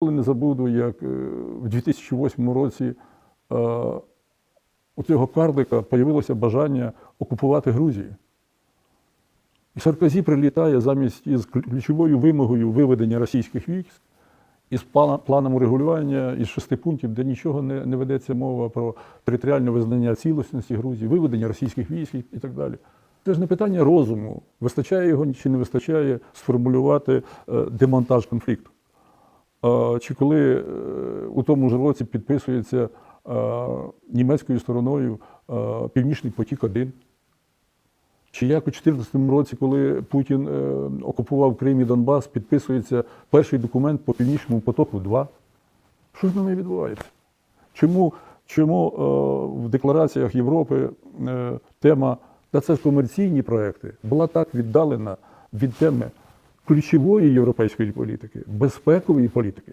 Ніколи не забуду, як е, в 2008 році е, у цього карлика з'явилося бажання окупувати Грузію. І Саркозі прилітає замість із ключовою вимогою виведення російських військ із планом урегулювання із шести пунктів, де нічого не, не ведеться мова про територіальне визнання цілісності Грузії, виведення російських військ і і так далі. Це ж не питання розуму, вистачає його чи не вистачає сформулювати е, демонтаж конфлікту. Чи коли е, у тому ж році підписується е, німецькою стороною е, Північний потік 1 чи як у 2014 році, коли Путін окупував Крим і Донбас, підписується перший документ по Північному потоку 2 Що з ними відбувається? Чому, чому в деклараціях Європи тема, та це ж комерційні проекти, була так віддалена від теми ключової європейської політики, безпекової політики?